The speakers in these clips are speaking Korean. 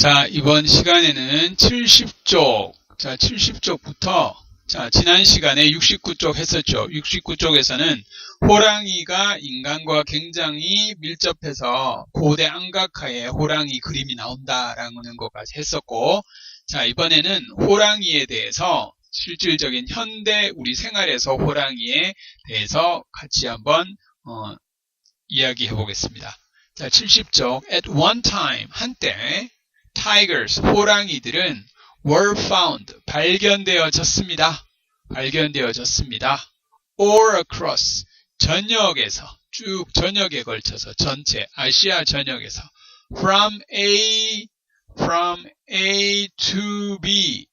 자, 이번 시간에는 70쪽, 자, 70쪽부터, 자, 지난 시간에 69쪽 했었죠. 69쪽에서는 호랑이가 인간과 굉장히 밀접해서 고대 안각하에 호랑이 그림이 나온다라는 것까지 했었고, 자, 이번에는 호랑이에 대해서 실질적인 현대 우리 생활에서 호랑이에 대해서 같이 한번, 어, 이야기해 보겠습니다. 자, 70쪽, at one time, 한때, tigers, 호랑이들은 were found, 발견되어졌습니다. 발견되어졌습니다. all across, 전역에서, 쭉 전역에 걸쳐서, 전체, 아시아 전역에서, from A, from A to B,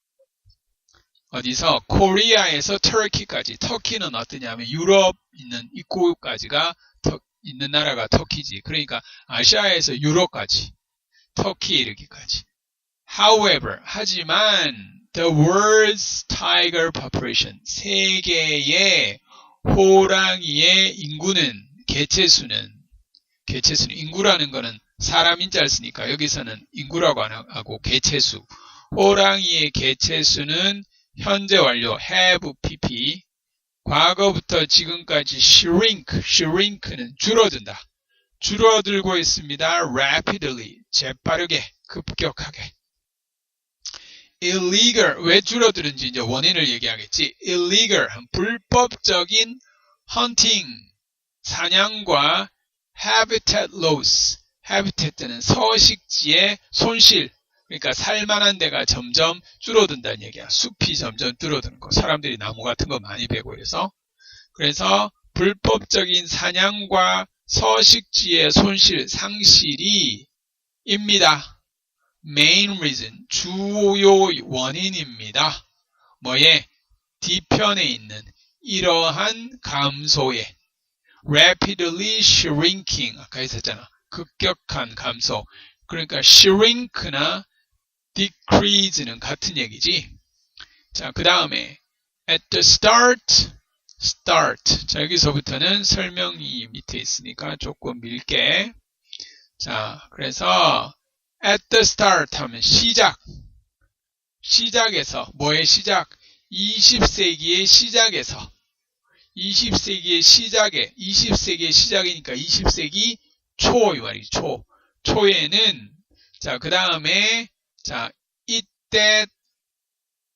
어디서, 코리아에서 터키까지, 터키는 어떠냐면, 유럽 있는 입구까지가 있는 나라가 터키지. 그러니까 아시아에서 유럽까지. 터키에 이르기까지. However, 하지만 the world's tiger population, 세계의 호랑이의 인구는 개체 수는 개체 수는 인구라는 거는 사람 인자를 쓰니까 여기서는 인구라고 하고 개체 수 호랑이의 개체 수는 현재 완료 have pp 과거부터 지금까지 shrink, shrink는 줄어든다. 줄어들고 있습니다. rapidly, 재빠르게, 급격하게. illegal, 왜 줄어드는지 이제 원인을 얘기하겠지. illegal, 불법적인 hunting, 사냥과 habitat loss, habitat는 서식지의 손실, 그러니까 살만한 데가 점점 줄어든다는 얘기야. 숲이 점점 줄어드는 거. 사람들이 나무 같은 거 많이 베고 그래서 그래서 불법적인 사냥과 서식지의 손실, 상실이 입니다. main reason, 주요 원인입니다. 뭐에? 뒤편에 있는 이러한 감소에 rapidly shrinking 아까 했었잖아. 급격한 감소. 그러니까 shrink나 decrease는 같은 얘기지. 자, 그 다음에 at the start start. 자, 여기서부터는 설명이 밑에 있으니까 조금 밀게. 자, 그래서 at the start 하면 시작. 시작에서, 뭐의 시작? 20세기의 시작에서. 20세기의 시작에, 20세기의 시작이니까 20세기 초, 이 말이지, 초. 초에는, 자, 그 다음에, 자, 이때,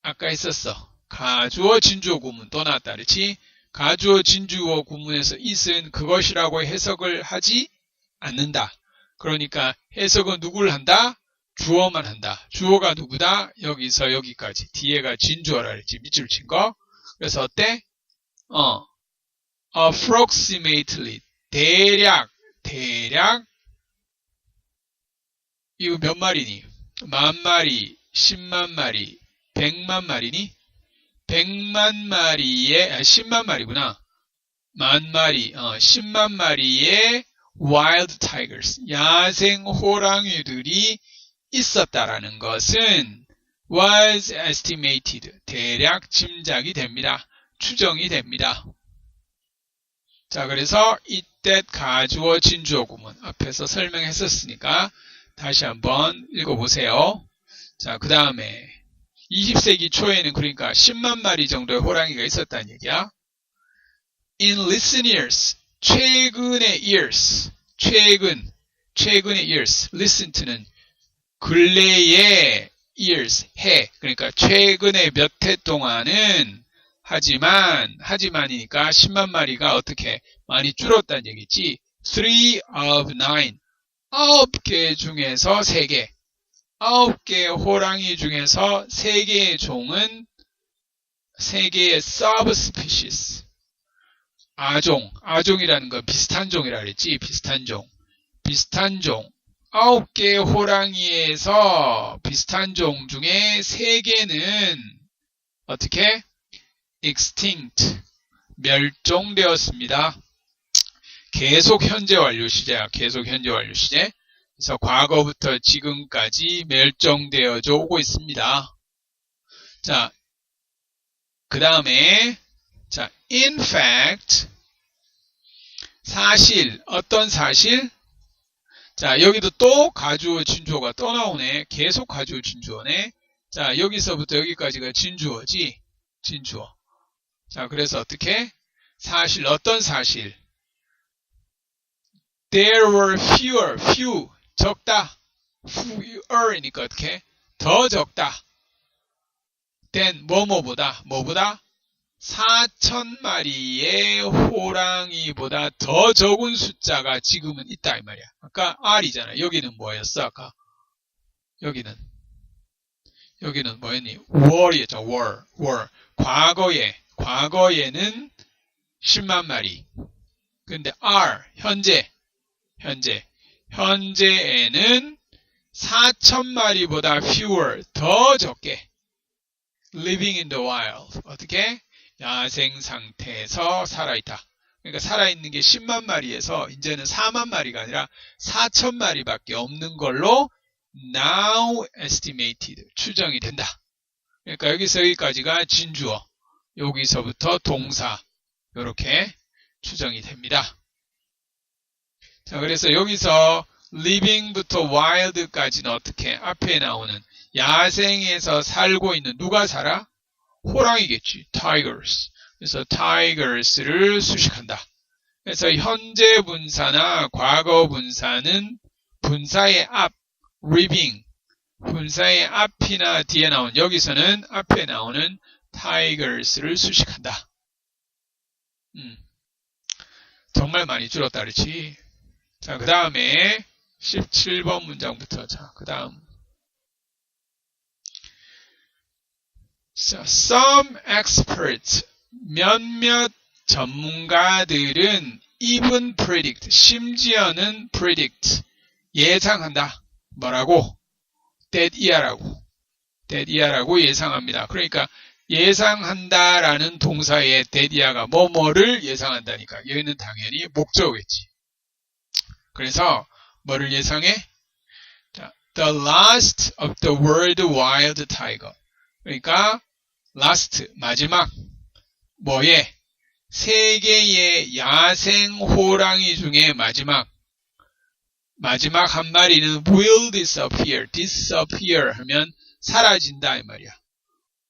아까 했었어. 가주어 진주어 구문 또 나왔다. 그렇지? 가주어 진주어 구문에서 있은 그것이라고 해석을 하지 않는다. 그러니까 해석은 누구를 한다? 주어만 한다. 주어가 누구다? 여기서 여기까지. 뒤에가 진주어라 그랬지. 밑줄 친 거. 그래서 어때? 어. approximately. 대략. 대략. 이거 몇 마리니? 만 마리, 십만 마리, 백만 마리니? 100만 마리의, 아, 10만 마리구나. 만 마리, 어, 10만 마리의 wild tigers, 야생 호랑이들이 있었다라는 것은 was estimated, 대략 짐작이 됩니다. 추정이 됩니다. 자, 그래서 이때 가주어 진 주어 구문 앞에서 설명했었으니까 다시 한번 읽어보세요. 자, 그 다음에 20세기 초에는 그러니까 10만 마리 정도의 호랑이가 있었다는 얘기야. In recent years, 최근의 years, 최근, 최근의 years, recent는 근래의 years, 해. 그러니까 최근의 몇 해 동안은 하지만, 하지만이니까 10만 마리가 어떻게 많이 줄었다는 얘기지. 3 of 9, 9개 중에서 3개. 아홉 개의 호랑이 중에서 세 개의 종은 세 개의 subspecies 아종, 아종이라는 건 비슷한 종이라 그랬지 비슷한 종, 비슷한 종 아홉 개의 호랑이에서 비슷한 종 중에 세 개는 어떻게 extinct 멸종되었습니다. 계속 현재 완료 시제야. 계속 현재 완료 시제. 그래서 과거부터 지금까지 멸종되어져 오고 있습니다. 자, 그 다음에 자, in fact 사실 어떤 사실? 자, 여기도 또 가주어, 진주어가 또 나오네. 계속 가주어, 진주어네. 자, 여기서부터 여기까지가 진주어지. 진주어. 자, 그래서 어떻게? 사실, 어떤 사실? There were fewer, few, 적다. fewer이니까 어떻게? 더 적다. than, 뭐뭐보다, 뭐보다? 4천 마리의 호랑이보다 더 적은 숫자가 지금은 있다 이 말이야. 아까 R이잖아. 여기는 뭐였어? 아까 여기는 여기는 뭐였니? were이었죠. were, were. 과거에 과거에는 10만 마리. 근데 R 현재 현재 현재에는 4천 마리보다 fewer 더 적게 living in the wild 어떻게 야생 상태에서 살아있다. 그러니까 살아있는 게 10만 마리에서 이제는 4만 마리가 아니라 4천 마리밖에 없는 걸로 now estimated 추정이 된다. 그러니까 여기서 여기까지가 진주어 여기서부터 동사 이렇게 추정이 됩니다. 자 그래서 여기서 living부터 wild까지는 어떻게 앞에 나오는 야생에서 살고 있는 누가 살아? 호랑이겠지. tigers. 그래서 tigers를 수식한다. 그래서 현재 분사나 과거 분사는 분사의 앞, living, 분사의 앞이나 뒤에 나온 여기서는 앞에 나오는 tigers를 수식한다. 음, 정말 많이 줄었다 그렇지. 자, 그 다음에 17번 문장부터 자, 그 다음 자, some experts, 몇몇 전문가들은 even predict, 심지어는 predict, 예상한다. 뭐라고? that year라고. that year라고 예상합니다. 그러니까 예상한다라는 동사의 that year가 뭐뭐를 예상한다니까. 여기는 당연히 목적어겠지. 그래서 뭐를 예상해? 자, the last of the world wild tiger. 그러니까 last 마지막 뭐에 세계의 야생 호랑이 중에 마지막 마지막 한 마리는 will disappear, disappear 하면 사라진다 이 말이야.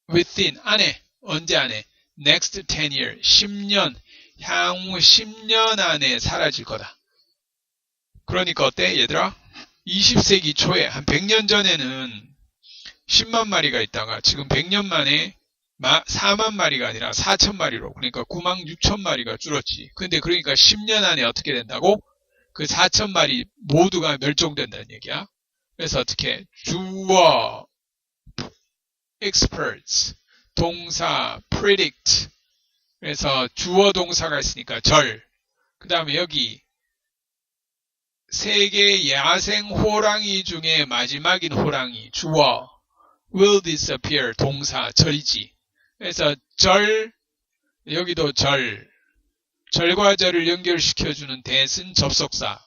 within 안에 언제 안에 next 10 year 10년 향후 10년 안에 사라질 거다. 그러니까 어때 얘들아? 20세기 초에 한 100년 전에는 10만 마리가 있다가 지금 100년 만에 4만 마리가 아니라 4천 마리로 그러니까 9만 6천 마리가 줄었지. 근데 그러니까 10년 안에 어떻게 된다고? 그 4천 마리 모두가 멸종된다는 얘기야. 그래서 어떻게 주어 experts 동사 predict 그래서 주어 동사가 있으니까 절. 그 다음에 여기 세계 야생 호랑이 중에 마지막인 호랑이 주어 will disappear 동사 절이지. 그래서 절 여기도 절 절과 절을 연결시켜 주는 대신 접속사.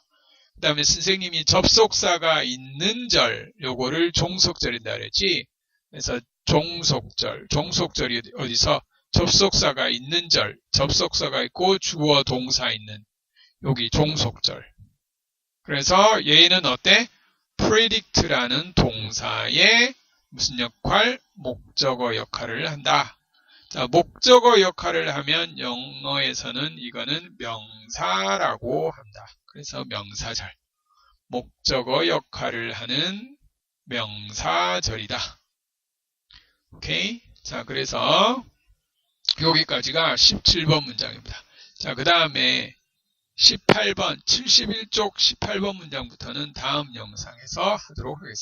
그 다음에 선생님이 접속사가 있는 절 요거를 종속절이다 그랬지. 그래서 종속절 종속절이 어디서 접속사가 있는 절 접속사가 있고 주어 동사 있는 여기 종속절. 그래서 얘는 어때? predict라는 동사의 무슨 역할? 목적어 역할을 한다. 자, 목적어 역할을 하면 영어에서는 이거는 명사라고 한다. 그래서 명사절. 목적어 역할을 하는 명사절이다. 오케이? 자, 그래서 여기까지가 17번 문장입니다. 자, 그 다음에 18번, 71쪽 18번 문장부터는 다음 영상에서 하도록 하겠습니다.